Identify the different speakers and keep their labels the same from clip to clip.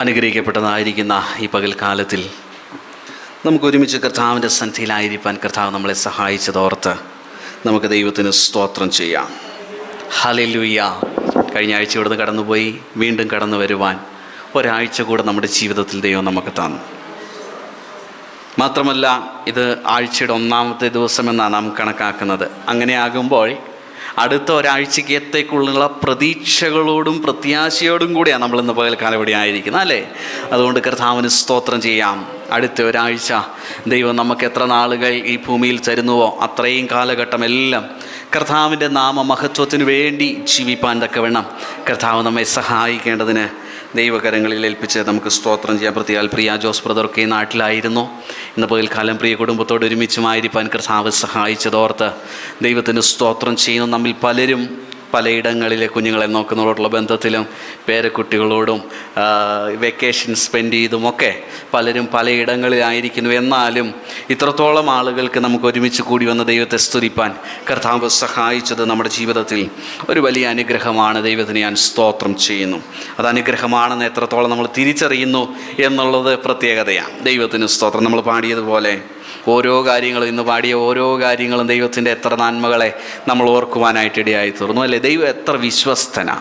Speaker 1: അനുഗ്രഹിക്കപ്പെട്ടതായിരിക്കുന്ന ഈ പകൽക്കാലത്തിൽ നമുക്ക് ഒരുമിച്ച് കർത്താവിന്റെ സന്ധിയിലായിരിക്കാൻ കർത്താവ് നമ്മളെ സഹായിച്ചതോർത്ത് നമുക്ക് ദൈവത്തിന് സ്തോത്രം ചെയ്യാം. ഹലലുയ്യ കഴിഞ്ഞ ആഴ്ച ഇവിടുന്ന് കടന്നുപോയി വീണ്ടും കടന്നു വരുവാൻ ഒരാഴ്ച കൂടെ നമ്മുടെ ജീവിതത്തിൽ ദൈവം നമുക്ക് തന്നു. മാത്രമല്ല ഇത് ആഴ്ചയുടെ ഒന്നാമത്തെ ദിവസമെന്നാണ് നാം കണക്കാക്കുന്നത്. അങ്ങനെ ആകുമ്പോൾ അടുത്ത ഒരാഴ്ചക്കത്തേക്കുള്ള പ്രതീക്ഷകളോടും പ്രത്യാശയോടും കൂടിയാണ് നമ്മൾ ഇന്ന് പകൽക്കാലം ഇവിടെ ആയിരിക്കുന്നത് അല്ലേ? അതുകൊണ്ട് കർത്താവിന് സ്തോത്രം ചെയ്യാം. അടുത്ത ഒരാഴ്ച ദൈവം നമുക്ക് എത്ര നാളുകൾ ഈ ഭൂമിയിൽ തരുന്നുവോ അത്രയും കാലഘട്ടമെല്ലാം കർത്താവിന്റെ നാമ മഹത്വത്തിന് വേണ്ടി ജീവിപ്പാൻ തക്കവണ്ണം കർത്താവ് നമ്മെ സഹായിക്കേണ്ടതിന് ദൈവകരങ്ങളിൽ ഏൽപ്പിച്ച് നമുക്ക് സ്തോത്രം ചെയ്യാൻ പ്രത്യേകം പ്രിയ ജോസ് ബ്രദർക്ക് ഈ നാട്ടിലായിരുന്നു. ഇന്ന് പകൽക്കാലം പ്രിയ കുടുംബത്തോട് ഒരുമിച്ചുമായിരിക്കാൻ കർത്താവ് സഹായിച്ചതോർത്ത് ദൈവത്തിന് സ്തോത്രം ചെയ്യുന്ന നമ്മിൽ പലരും പലയിടങ്ങളിലെ കുഞ്ഞുങ്ങളെ നോക്കുന്നതോടുള്ള ബന്ധത്തിലും പേരക്കുട്ടികളോടും വെക്കേഷൻ സ്പെൻഡ് ചെയ്തുമൊക്കെ പലരും പലയിടങ്ങളിലായിരിക്കുന്നു. എന്നാലും ഇത്രത്തോളം ആളുകൾക്ക് നമുക്ക് ഒരുമിച്ച് കൂടി വന്ന ദൈവത്തെ സ്തുതിപ്പാൻ കർത്താവ് സഹായിച്ചത് നമ്മുടെ ജീവിതത്തിൽ ഒരു വലിയ അനുഗ്രഹമാണ്. ദൈവത്തിന് ഞാൻ സ്തോത്രം ചെയ്യുന്നു. അത് അനുഗ്രഹമാണെന്ന് എത്രത്തോളം നമ്മൾ തിരിച്ചറിയുന്നു എന്നുള്ളത് പ്രത്യേകതയാണ്. ദൈവത്തിന് സ്തോത്രം. നമ്മൾ പാടിയതുപോലെ ഓരോ കാര്യങ്ങളും ഇന്ന് പാടിയ ഓരോ കാര്യങ്ങളും ദൈവത്തിന്റെ എത്ര നന്മകളെ നമ്മൾ ഓർക്കുവാനായിട്ട് ഇടയായി തീർന്നു. അല്ലേ? ദൈവം എത്ര വിശ്വസ്തന.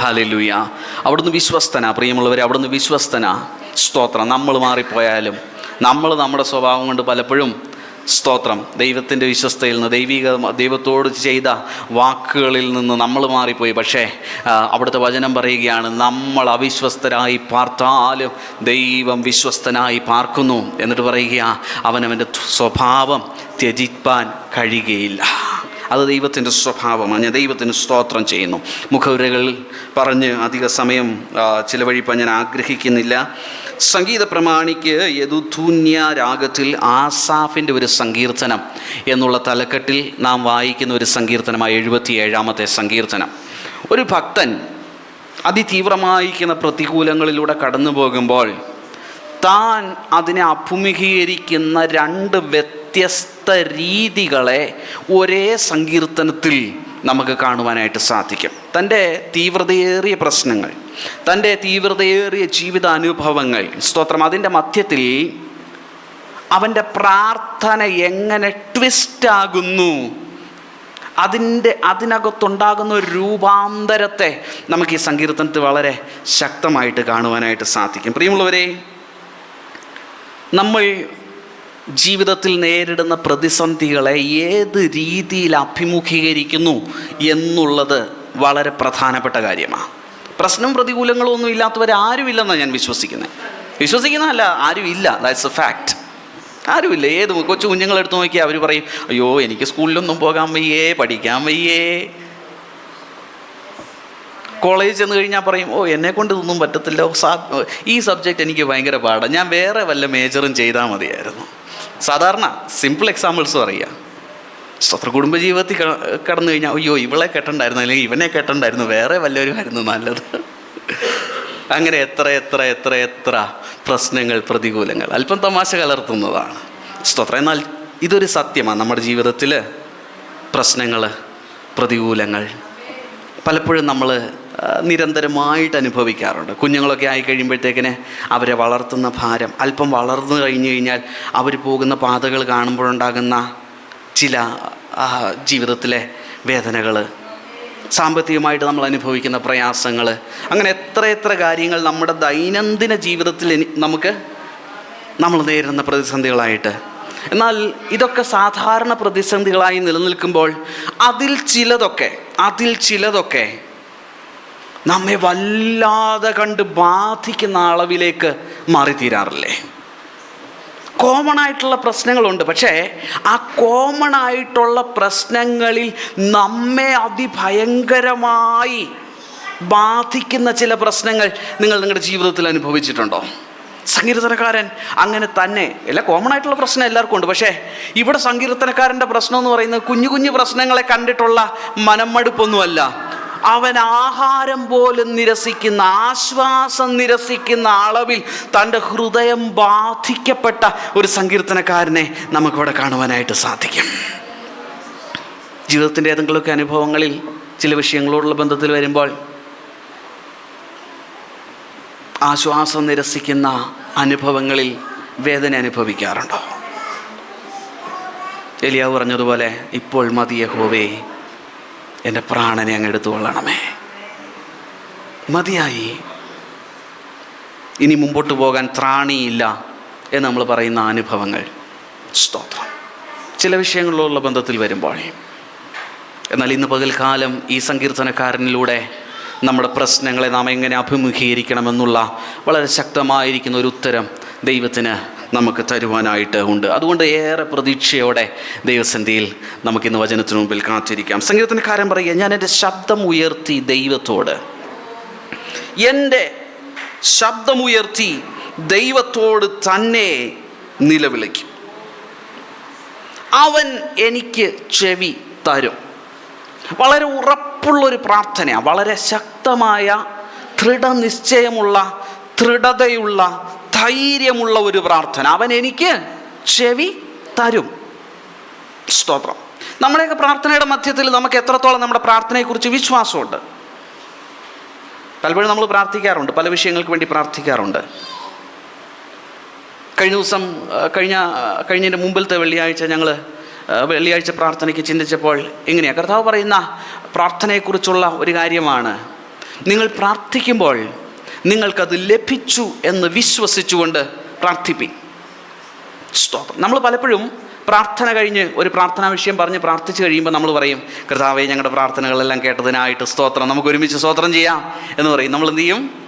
Speaker 1: ഹാലലുയ അവിടുന്ന് വിശ്വസ്തന പ്രിയമുള്ളവർ അവിടുന്ന് വിശ്വസ്തന. സ്തോത്രം. നമ്മൾ മാറിപ്പോയാലും നമ്മൾ നമ്മുടെ സ്വഭാവം കൊണ്ട് പലപ്പോഴും സ്തോത്രം. ദൈവത്തിന്റെ വിശ്വസ്തയിൽ നിന്ന് ദൈവിക ദൈവത്തോട് ചെയ്ത വാക്കുകളിൽ നിന്ന് നമ്മൾ മാറിപ്പോയി. പക്ഷേ അവിടുത്തെ വചനം പറയുകയാണ് നമ്മൾ അവിശ്വസ്തരായി പാർത്താലും ദൈവം വിശ്വസ്തനായി പാർക്കുന്നു എന്നിട്ട് പറയുക അവനവന്റെ സ്വഭാവം ത്യജിപ്പാൻ കഴിയുകയില്ല. അത് ദൈവത്തിന്റെ സ്വഭാവമാണ് ഞാൻ ദൈവത്തിന് സ്തോത്രം ചെയ്യുന്നു. മുഖവുരകൾ പറഞ്ഞ് അധിക സമയം ചിലവഴിപ്പാൻ ഞാൻ ആഗ്രഹിക്കുന്നില്ല. സംഗീത പ്രമാണിക്ക് യദുധൂന്യ രാഗത്തിൽ ആസാഫിന്റെ ഒരു സങ്കീർത്തനം എന്നുള്ള തലക്കെട്ടിൽ നാം വായിക്കുന്ന ഒരു സങ്കീർത്തനമായ എഴുപത്തി ഏഴാമത്തെ സങ്കീർത്തനം. ഒരു ഭക്തൻ അതിതീവ്രമായിരിക്കുന്ന പ്രതികൂലങ്ങളിലൂടെ കടന്നു പോകുമ്പോൾ താൻ അതിനെ അഭിമുഖീകരിക്കുന്ന രണ്ട് വ്യത്യസ്ത രീതികളെ ഒരേ സങ്കീർത്തനത്തിൽ നമുക്ക് കാണുവാനായിട്ട് സാധിക്കും. തന്റെ തീവ്രതയേറിയ പ്രശ്നങ്ങൾ തന്റെ തീവ്രതയേറിയ ജീവിതാനുഭവങ്ങൾ സ്തോത്രം അതിന്റെ മധ്യത്തിൽ അവന്റെ പ്രാർത്ഥന എങ്ങനെ ട്വിസ്റ്റാകുന്നു അതിന്റെ അതിനകത്തുണ്ടാകുന്ന ഒരു രൂപാന്തരത്തെ നമുക്ക് ഈ സങ്കീർത്തനത്തിൽ വളരെ ശക്തമായിട്ട് കാണുവാനായിട്ട് സാധിക്കും. പ്രിയമുള്ളവരെ നമ്മൾ ജീവിതത്തിൽ നേരിടുന്ന പ്രതിസന്ധികളെ ഏത് രീതിയിൽ അഭിമുഖീകരിക്കുന്നു എന്നുള്ളത് വളരെ പ്രധാനപ്പെട്ട കാര്യമാണ്. പ്രശ്നം പ്രതികൂലങ്ങളും ഒന്നും ഇല്ലാത്തവർ ആരുമില്ലെന്നാണ് ഞാൻ വിശ്വസിക്കുന്നത്. വിശ്വസിക്കുന്നതല്ല ആരുമില്ല ദാറ്റ്സ് എ ഫാക്റ്റ് ആരുമില്ല ഏത് കൊച്ചു കുഞ്ഞുങ്ങളെടുത്ത് നോക്കിയാൽ അവർ പറയും അയ്യോ എനിക്ക് സ്കൂളിലൊന്നും പോകാൻ വയ്യേ പഠിക്കാൻ വയ്യേ. കോളേജ് ചെന്ന് കഴിഞ്ഞാൽ പറയും ഓ എന്നെ കൊണ്ട് ഇതൊന്നും പറ്റത്തില്ല. ഈ സബ്ജക്റ്റ് എനിക്ക് ഭയങ്കര പാടാണ് ഞാൻ വേറെ വല്ല മേജറും ചെയ്താൽ മതിയായിരുന്നു. സാധാരണ സിമ്പിൾ എക്സാമ്പിൾസ് പറയുക സ്വത്ര കുടുംബജീവിതത്തിൽ കടന്നു കഴിഞ്ഞാൽ അയ്യോ ഇവളെ കെട്ടണ്ടായിരുന്നു അല്ലെങ്കിൽ ഇവനെ കെട്ടണ്ടായിരുന്നു വേറെ വല്ലവരുമായിരുന്നു നല്ലത്. അങ്ങനെ എത്ര എത്ര എത്ര എത്ര പ്രശ്നങ്ങൾ പ്രതികൂലങ്ങൾ. അല്പം തമാശ കലർത്തുന്നതാണ്. സ്തോത്രം. എന്നാൽ ഇതൊരു സത്യമാണ് നമ്മുടെ ജീവിതത്തിൽ പ്രശ്നങ്ങൾ പ്രതികൂലങ്ങൾ പലപ്പോഴും നമ്മൾ നിരന്തരമായിട്ട് അനുഭവിക്കാറുണ്ട്. കുഞ്ഞുങ്ങളൊക്കെ ആയി കഴിയുമ്പോഴത്തേക്കിന് അവരെ വളർത്തുന്ന ഭാരം അല്പം വളർന്നു കഴിഞ്ഞു കഴിഞ്ഞാൽ അവർ പോകുന്ന പാതകൾ കാണുമ്പോഴുണ്ടാകുന്ന ചില ജീവിതത്തിലെ വേദനകൾ സാമ്പത്തികമായിട്ട് നമ്മൾ അനുഭവിക്കുന്ന പ്രയാസങ്ങൾ അങ്ങനെ എത്ര എത്ര കാര്യങ്ങൾ നമ്മുടെ ദൈനംദിന ജീവിതത്തിൽ നമുക്ക് നമ്മൾ നേരിടുന്ന പ്രതിസന്ധികളായിട്ട്. എന്നാൽ ഇതൊക്കെ സാധാരണ പ്രതിസന്ധികളായി നിലനിൽക്കുമ്പോൾ അതിൽ ചിലതൊക്കെ അതിൽ ചിലതൊക്കെ നമ്മെ വല്ലാതെ കണ്ട് ബാധിക്കുന്ന അളവിലേക്ക് മാറിത്തീരാറില്ലേ? കോമൺ ആയിട്ടുള്ള പ്രശ്നങ്ങളുണ്ട്. പക്ഷേ ആ കോമൺ ആയിട്ടുള്ള പ്രശ്നങ്ങളിൽ നമ്മെ അതിഭയങ്കരമായി ബാധിക്കുന്ന ചില പ്രശ്നങ്ങൾ നിങ്ങൾ നിങ്ങളുടെ ജീവിതത്തിൽ അനുഭവിച്ചിട്ടുണ്ടോ? സങ്കീർത്തനക്കാരൻ അങ്ങനെ തന്നെ. എല്ലാ കോമൺ ആയിട്ടുള്ള പ്രശ്നം എല്ലാവർക്കും ഉണ്ട്. പക്ഷേ ഇവിടെ സങ്കീർത്തനക്കാരന്റെ പ്രശ്നം എന്ന് പറയുന്നത് കുഞ്ഞു കുഞ്ഞു പ്രശ്നങ്ങളെ കണ്ടിട്ടുള്ള മനംമടുപ്പൊന്നുമല്ല. അവൻ ആഹാരം പോലും നിരസിക്കുന്ന ആശ്വാസം നിരസിക്കുന്ന അളവിൽ തന്റെ ഹൃദയം ബാധിക്കപ്പെട്ട ഒരു സങ്കീർത്തനക്കാരനെ നമുക്കിവിടെ കാണുവാനായിട്ട് സാധിക്കും. ജീവിതത്തിന്റെ ഏതെങ്കിലുമൊക്കെ അനുഭവങ്ങളിൽ ചില വിഷയങ്ങളോടുള്ള ബന്ധത്തിൽ വരുമ്പോൾ ആശ്വാസം നിരസിക്കുന്ന അനുഭവങ്ങളിൽ വേദന അനുഭവിക്കാറുണ്ടോ? എലിയാവ് പറഞ്ഞതുപോലെ ഇപ്പോൾ മതി യഹോവേ എന്റെ പ്രാണനെ അങ്ങ് എടുത്തുകൊള്ളണമേ മതിയായി. ഇനി മുമ്പോട്ട് പോകാൻ ത്രാണിയില്ല എന്ന് നമ്മൾ പറയുന്ന അനുഭവങ്ങൾ. സ്തോത്രം. ചില വിഷയങ്ങളിലുള്ള ബന്ധത്തിൽ വരുമ്പോൾ എന്നാൽ ഇന്ന് പകൽക്കാലം ഈ സങ്കീർത്തനക്കാരനിലൂടെ നമ്മുടെ പ്രശ്നങ്ങളെ നാം എങ്ങനെ അഭിമുഖീകരിക്കണമെന്നുള്ള വളരെ ശക്തമായിരിക്കുന്ന ഒരു ഉത്തരം ദൈവത്തിന് നമുക്ക് തരുവാനായിട്ട് ഉണ്ട്. അതുകൊണ്ട് ഏറെ പ്രതീക്ഷയോടെ ദൈവസന്ധിയിൽ നമുക്കിന്ന് വചനത്തിന് മുമ്പിൽ കാത്തിരിക്കാം. സങ്കീർത്തനക്കാരൻ പറയുക ഞാൻ എന്റെ ശബ്ദം ഉയർത്തി ദൈവത്തോട്. എന്റെ ശബ്ദമുയർത്തി ദൈവത്തോട് തന്നെ നിലവിളിക്കും. അവൻ എനിക്ക് ചെവി തരും. വളരെ ഉറപ്പുള്ളൊരു പ്രാർത്ഥനയാണ് വളരെ ശക്തമായ ദൃഢനിശ്ചയമുള്ള ദൃഢതയുള്ള ധൈര്യമുള്ള ഒരു പ്രാർത്ഥന. അവൻ എനിക്ക് ചെവി തരും. സ്തോത്രം. നമ്മുടെയൊക്കെ പ്രാർത്ഥനയുടെ മധ്യത്തിൽ നമുക്ക് എത്രത്തോളം നമ്മുടെ പ്രാർത്ഥനയെക്കുറിച്ച് വിശ്വാസമുണ്ട്. പലപ്പോഴും നമ്മൾ പ്രാർത്ഥിക്കാറുണ്ട്. പല വിഷയങ്ങൾക്ക് വേണ്ടി പ്രാർത്ഥിക്കാറുണ്ട്. കഴിഞ്ഞ ദിവസം കഴിഞ്ഞ കഴിഞ്ഞതിന്റെ മുമ്പിലത്തെ വെള്ളിയാഴ്ച ഞങ്ങൾ വെള്ളിയാഴ്ച പ്രാർത്ഥനയ്ക്ക് ചിന്തിച്ചപ്പോൾ ഇങ്ങനെയാണ് കർത്താവ് പറയുന്ന പ്രാർത്ഥനയെക്കുറിച്ചുള്ള ഒരു കാര്യമാണ്. നിങ്ങൾ പ്രാർത്ഥിക്കുമ്പോൾ നിങ്ങൾക്കത് ലഭിച്ചു എന്ന് വിശ്വസിച്ചുകൊണ്ട് പ്രാർത്ഥിപ്പി സ്തോത്രം. നമ്മൾ പലപ്പോഴും പ്രാർത്ഥന കഴിഞ്ഞ് ഒരു പ്രാർത്ഥനാ വിഷയം പറഞ്ഞ് പ്രാർത്ഥിച്ചു കഴിയുമ്പോൾ നമ്മൾ പറയും കർത്താവെ ഞങ്ങളുടെ പ്രാർത്ഥനകളെല്ലാം കേട്ടതിനായിട്ട് സ്തോത്രം. നമുക്ക് ഒരുമിച്ച് സ്തോത്രം ചെയ്യാം. എന്ന് പറയും. നമ്മൾ എന്ത് ചെയ്യും?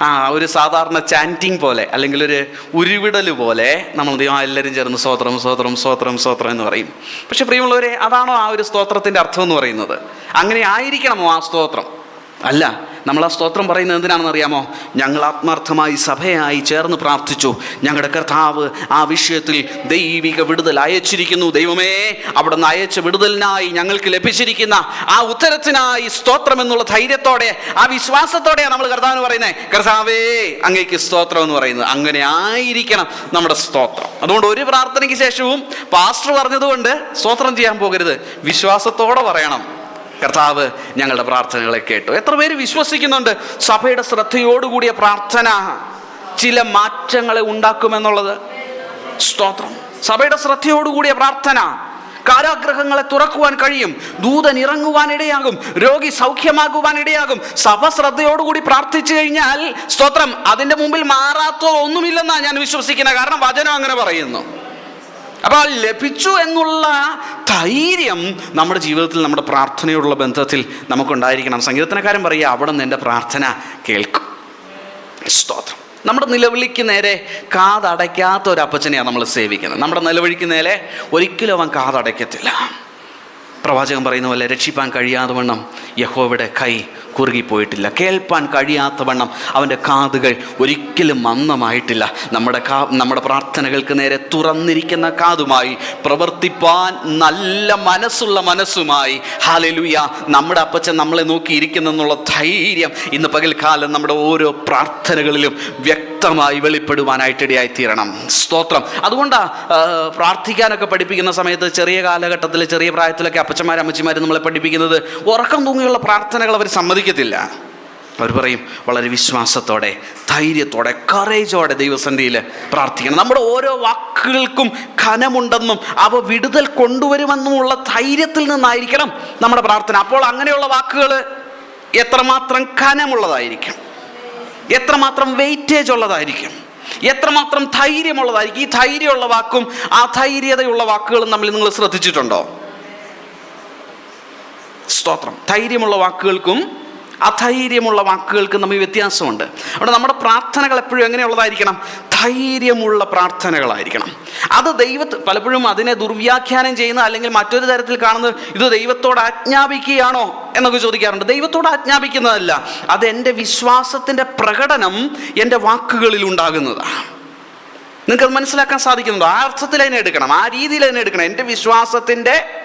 Speaker 1: ആ ഒരു സാധാരണ ചാന്റിങ് പോലെ അല്ലെങ്കിൽ ഒരു ഉരുവിടൽ പോലെ നമ്മൾ എന്ത് ചെയ്യും? ആ എല്ലാവരും ചേർന്ന് സ്തോത്രം സ്തോത്രം സ്തോത്രം സ്തോത്രം എന്ന് പറയും. പക്ഷെ പ്രിയമുള്ളവരെ അതാണോ ആ ഒരു സ്തോത്രത്തിന്റെ അർത്ഥം എന്ന് പറയുന്നത്? അങ്ങനെ ആയിരിക്കണമോ ആ സ്തോത്രം? അല്ല നമ്മൾ ആ സ്തോത്രം പറയുന്നത് എന്തിനാണെന്ന് അറിയാമോ? ഞങ്ങൾ ആത്മാർത്ഥമായി സഭയായി ചേർന്ന് പ്രാർത്ഥിച്ചു. ഞങ്ങളുടെ കർത്താവ് ആ വിഷയത്തിൽ ദൈവിക വിടുതൽ അയച്ചിരിക്കുന്നു. ദൈവമേ അവിടെ നിന്ന് അയച്ച വിടുതലിനായി ഞങ്ങൾക്ക് ലഭിച്ചിരിക്കുന്ന ആ ഉത്തരത്തിനായി സ്തോത്രം എന്നുള്ള ധൈര്യത്തോടെ ആ വിശ്വാസത്തോടെയാണ് നമ്മൾ കർത്താവിന് പറയുന്നത് കർത്താവേ അങ്ങേക്ക് സ്തോത്രം എന്ന് പറയുന്നത്. അങ്ങനെ ആയിരിക്കണം നമ്മുടെ സ്തോത്രം. അതുകൊണ്ട് ഒരു പ്രാർത്ഥനയ്ക്ക് ശേഷവും പാസ്റ്റർ പറഞ്ഞതുകൊണ്ട് സ്തോത്രം ചെയ്യാൻ പോകരുത്. വിശ്വാസത്തോടെ പറയണം. കർത്താവ് ഞങ്ങളുടെ പ്രാർത്ഥനകളെ കേട്ടു. എത്ര പേര് വിശ്വസിക്കുന്നുണ്ട്? സഭയുടെ ശ്രദ്ധയോടുകൂടിയ പ്രാർത്ഥന ചില മാറ്റങ്ങളെ ഉണ്ടാക്കുമെന്നുള്ളത്. സ്തോത്രം. സഭയുടെ ശ്രദ്ധയോടുകൂടിയ പ്രാർത്ഥന കാരാഗ്രഹങ്ങളെ തുറക്കുവാൻ കഴിയും ദൂതൻ ഇറങ്ങുവാൻ ഇടയാകും രോഗി സൗഖ്യമാകുവാൻ ഇടയാകും. സഭ ശ്രദ്ധയോടുകൂടി പ്രാർത്ഥിച്ചു കഴിഞ്ഞാൽ സ്തോത്രം അതിന്റെ മുമ്പിൽ മാറാത്തതൊന്നുമില്ലെന്നാണ് ഞാൻ വിശ്വസിക്കുന്നത് കാരണം വചനം അങ്ങനെ പറയുന്നു. അപ്പോൾ ലഭിച്ചു എന്നുള്ള ധൈര്യം നമ്മുടെ ജീവിതത്തിൽ നമ്മുടെ പ്രാർത്ഥനയോടുള്ള ബന്ധത്തിൽ നമുക്കുണ്ടായിരിക്കണം. സംഗീതത്തിനക്കാരൻ പറയുക അവിടെ നിന്ന് എന്റെ പ്രാർത്ഥന കേൾക്കും. സ്തോത്രം. നമ്മുടെ നിലവിളിക്ക് നേരെ കാതടയ്ക്കാത്ത ഒരു അപ്പച്ചനെയാണ് നമ്മൾ സേവിക്കുന്നത്. നമ്മുടെ നിലവിളിക്ക് നേരെ ഒരിക്കലും അവൻ കാതടയ്ക്കത്തില്ല. പ്രവാചകൻ പറയുന്ന പോലെ രക്ഷിപ്പാൻ കഴിയാതെ വണ്ണം യഹോവയുടെ കൈ കുറുകിപ്പോയിട്ടില്ല. കേൾപ്പാൻ കഴിയാത്ത വണ്ണം അവന്റെ കാതുകൾ ഒരിക്കലും മന്ദമായിട്ടില്ല. നമ്മുടെ കാ നമ്മുടെ പ്രാർത്ഥനകൾക്ക് നേരെ തുറന്നിരിക്കുന്ന കാതുമായി പ്രവർത്തിപ്പാൻ നല്ല മനസ്സുള്ള മനസ്സുമായി. ഹാലലുയ നമ്മുടെ അപ്പച്ചൻ നമ്മളെ നോക്കിയിരിക്കുന്നെന്നുള്ള ധൈര്യം ഇന്ന് പകൽക്കാലം നമ്മുടെ ഓരോ പ്രാർത്ഥനകളിലും വ്യക്തമായി വെളിപ്പെടുവാനായിട്ടിടയായി തീരണം. സ്തോത്രം. അതുകൊണ്ടാണ് പ്രാർത്ഥിക്കാനൊക്കെ പഠിപ്പിക്കുന്ന സമയത്ത് ചെറിയ കാലഘട്ടത്തിൽ ചെറിയ പ്രായത്തിലൊക്കെ അപ്പച്ചന്മാരും അമ്മച്ചിമാരും നമ്മളെ പഠിപ്പിക്കുന്നത് ഉറക്കം തൂങ്ങിയുള്ള പ്രാർത്ഥനകൾ അവർ സമ്മതിക്കത്തില്ല. അവർ പറയും വളരെ വിശ്വാസത്തോടെ ധൈര്യത്തോടെ കറേജോടെ ദൈവസന്ധിയിൽ പ്രാർത്ഥിക്കണം. നമ്മുടെ ഓരോ വാക്കുകൾക്കും ഖനമുണ്ടെന്നും അവ വിടുതൽ കൊണ്ടുവരുമെന്നുമുള്ള ധൈര്യത്തിൽ നിന്നായിരിക്കണം നമ്മുടെ പ്രാർത്ഥന. അപ്പോൾ അങ്ങനെയുള്ള വാക്കുകൾ എത്രമാത്രം ഖനമുള്ളതായിരിക്കും എത്രമാത്രം വെയിറ്റേജ് ഉള്ളതായിരിക്കും? എത്രമാത്രം ധൈര്യമുള്ളതായിരിക്കും? ഈ ധൈര്യമുള്ള വാക്കും ആ ധൈര്യതയുള്ള വാക്കുകളും നമ്മൾ നിങ്ങൾ ശ്രദ്ധിച്ചിട്ടുണ്ടോ? സ്തോത്രം. ധൈര്യമുള്ള വാക്കുകൾക്കും അധൈര്യമുള്ള വാക്കുകൾക്കും തമ്മിൽ വ്യത്യാസമുണ്ട്. അവിടെ നമ്മുടെ പ്രാർത്ഥനകൾ എപ്പോഴും എങ്ങനെയുള്ളതായിരിക്കണം? ധൈര്യമുള്ള പ്രാർത്ഥനകളായിരിക്കണം. അത് ദൈവത്ത് പലപ്പോഴും അതിനെ ദുർവ്യാഖ്യാനം ചെയ്യുന്ന അല്ലെങ്കിൽ മറ്റൊരു തരത്തിൽ കാണുന്നത് ഇത് ദൈവത്തോട് ആജ്ഞാപിക്കുകയാണോ എന്നൊക്കെ ചോദിക്കാറുണ്ട്. ദൈവത്തോട് ആജ്ഞാപിക്കുന്നതല്ല. അത് എന്റെ വിശ്വാസത്തിന്റെ പ്രകടനം എന്റെ വാക്കുകളിൽ ഉണ്ടാകുന്നതാണ്. നിങ്ങൾക്ക് മനസ്സിലാക്കാൻ സാധിക്കുന്നുണ്ടോ? ആ അർത്ഥത്തിൽ അതിനെ എടുക്കണം. ആ രീതിയിൽ അതിനെ എടുക്കണം. എന്റെ വിശ്വാസത്തിന്റെ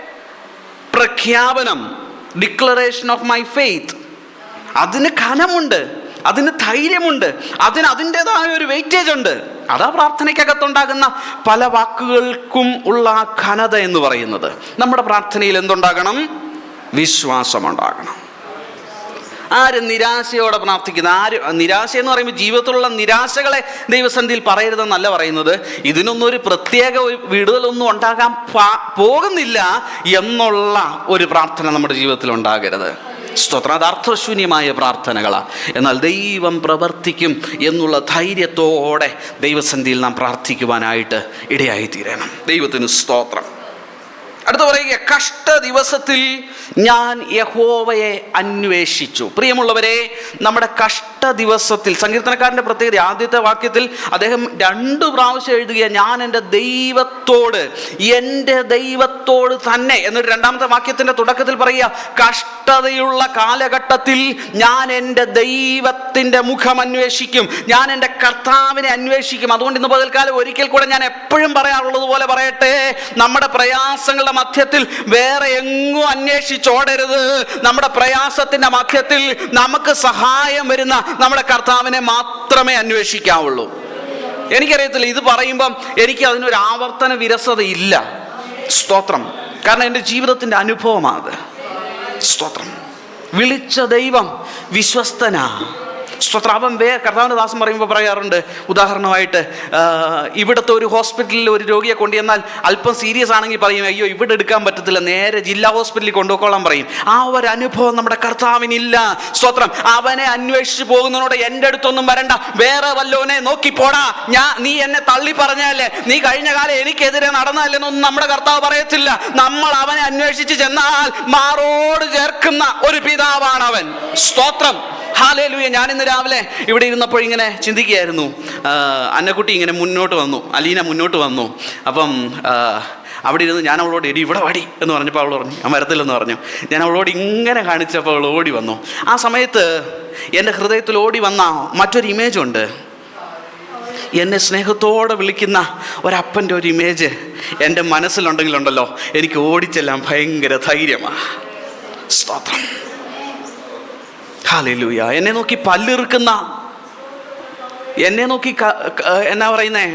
Speaker 1: പ്രഖ്യാപനം ഡിക്ലറേഷൻ ഓഫ് മൈ ഫെയ്ത്ത് അതിന് ഘനമുണ്ട് അതിന് ധൈര്യമുണ്ട്. അതിന് അതിന്റെതായ ഒരു വെയിറ്റേജ് ഉണ്ട്. അതാ പ്രാർത്ഥനയ്ക്കകത്തുണ്ടാകുന്ന പല വാക്കുകൾക്കും ഉള്ള ആ ഘനത എന്ന് പറയുന്നത്. നമ്മുടെ പ്രാർത്ഥനയിൽ എന്തുണ്ടാകണം? വിശ്വാസമുണ്ടാകണം. ആര് നിരാശയോടെ പ്രാർത്ഥിക്കുന്നത് ആര് നിരാശ എന്ന് പറയുമ്പോൾ ജീവിതത്തിലുള്ള നിരാശകളെ ദൈവസന്ധിയിൽ പറയരുതെന്നല്ല പറയുന്നത്. ഇതിനൊന്നും ഒരു പ്രത്യേക വിടുതലൊന്നും ഉണ്ടാകാൻ പോകുന്നില്ല എന്നുള്ള ഒരു പ്രാർത്ഥന നമ്മുടെ ജീവിതത്തിൽ ഉണ്ടാകരുത്. സ്തോത്രം അത് അർത്ഥശൂന്യമായ പ്രാർത്ഥനകളാണ് എന്നാൽ ദൈവം പ്രവർത്തിക്കും എന്നുള്ള ധൈര്യത്തോടെ ദൈവസന്ധിയിൽ നാം പ്രാർത്ഥിക്കുവാനായിട്ട് ഇടയായിത്തീരണം. ദൈവത്തിന് സ്തോത്രം. അടുത്ത പറയുക കഷ്ട ദിവസത്തിൽ ഞാൻ യഹോവയെ അന്വേഷിച്ചു. പ്രിയമുള്ളവരെ നമ്മുടെ കഷ്ട ദിവസത്തിൽ സങ്കീർത്തനക്കാരന്റെ പ്രത്യേകത ആദ്യത്തെ വാക്യത്തിൽ അദ്ദേഹം രണ്ടു പ്രാവശ്യം എഴുതുക ഞാൻ എന്റെ ദൈവത്തോട് എന്റെ ദൈവത്തോട് തന്നെ എന്നൊരു രണ്ടാമത്തെ വാക്യത്തിന്റെ തുടക്കത്തിൽ പറയുക കഷ്ടതയുള്ള കാലഘട്ടത്തിൽ ഞാൻ എന്റെ ദൈവത്തിന്റെ മുഖം അന്വേഷിക്കും. ഞാൻ എന്റെ കർത്താവിനെ അന്വേഷിക്കും. അതുകൊണ്ട് ഇന്ന് പകൽക്കാലം ഒരിക്കൽ കൂടെ ഞാൻ എപ്പോഴും പറയാറുള്ളത് പോലെ പറയട്ടെ നമ്മുടെ പ്രയാസങ്ങളുടെ മധ്യത്തിൽ വേറെ എങ്ങും അന്വേഷിച്ചോടരുത്. നമ്മുടെ പ്രയാസത്തിന്റെ മധ്യത്തിൽ നമുക്ക് സഹായം വരുന്ന നമ്മുടെ കർത്താവിനെ മാത്രമേ അന്വേഷിക്കാവുള്ളൂ. എനിക്കറിയത്തില്ല ഇത് പറയുമ്പം എനിക്ക് അതിനൊരു ആവർത്തന വിരസത ഇല്ല സ്തോത്രം. കാരണം എന്റെ ജീവിതത്തിന്റെ അനുഭവമാണ് സ്തോത്രം. വിളിച്ച ദൈവം വിശ്വസ്തനാ. അവൻ വേ കർത്താവിന്റെ ദാസം പറയുമ്പോൾ പറയാറുണ്ട്. ഉദാഹരണമായിട്ട് ഇവിടുത്തെ ഒരു ഹോസ്പിറ്റലിൽ ഒരു രോഗിയെ കൊണ്ടുചെന്നാൽ അല്പം സീരിയസ് ആണെങ്കിൽ പറയും അയ്യോ ഇവിടെ എടുക്കാൻ പറ്റത്തില്ല നേരെ ജില്ലാ ഹോസ്പിറ്റലിൽ കൊണ്ടുപോയിക്കോളാൻ പറയും. ആ ഒരു അനുഭവം നമ്മുടെ കർത്താവിനില്ല. സ്വത്രം അവനെ അന്വേഷിച്ച് പോകുന്നതിനോട് എന്റെ അടുത്തൊന്നും വരണ്ട. വേറെ വല്ലോനെ നോക്കി പോടാ. ഞാൻ നീ എന്നെ തള്ളി പറഞ്ഞല്ലേ നീ കഴിഞ്ഞ കാലം എനിക്കെതിരെ നടന്നല്ലെന്നൊന്നും നമ്മുടെ കർത്താവ് പറയത്തില്ല. നമ്മൾ അവനെ അന്വേഷിച്ച് ചെന്നാൽ മാറോട് ചേർക്കുന്ന ഒരു പിതാവാണ് അവൻ സ്തോത്രം ഹാലേലുയ. ഞാൻ ഇന്ന് രാവിലെ ഇവിടെ ഇരുന്നപ്പോൾ ഇങ്ങനെ ചിന്തിക്കുകയായിരുന്നു. അന്നക്കുട്ടി ഇങ്ങനെ മുന്നോട്ട് വന്നു. അലീന മുന്നോട്ട് വന്നു. അപ്പം അവിടെ ഇരുന്ന് ഞാൻ അവളോട് എടി ഇവിടെ വാടി എന്ന് പറഞ്ഞപ്പോൾ അവൾ പറഞ്ഞു. ഞാൻ വരത്തില്ലെന്ന് പറഞ്ഞു. ഞാൻ അവളോട് ഇങ്ങനെ കാണിച്ചപ്പോൾ അവൾ ഓടി വന്നു. ആ സമയത്ത് എന്റെ ഹൃദയത്തിൽ ഓടി വന്ന മറ്റൊരു ഇമേജ് ഉണ്ട്. എന്നെ സ്നേഹത്തോടെ വിളിക്കുന്ന ഒരപ്പന്റെ ഒരു ഇമേജ് എന്റെ മനസ്സിലുണ്ടെങ്കിലുണ്ടല്ലോ. എനിക്ക് ഓടിച്ചെല്ലാം ഭയങ്കര ധൈര്യമാണ് സ്തോത്രം. ഹാലൂയ എന്നെ നോക്കി പല്ലിറുക്കുന്ന എന്നെ നോക്കി എന്നാ പറയുന്നേ?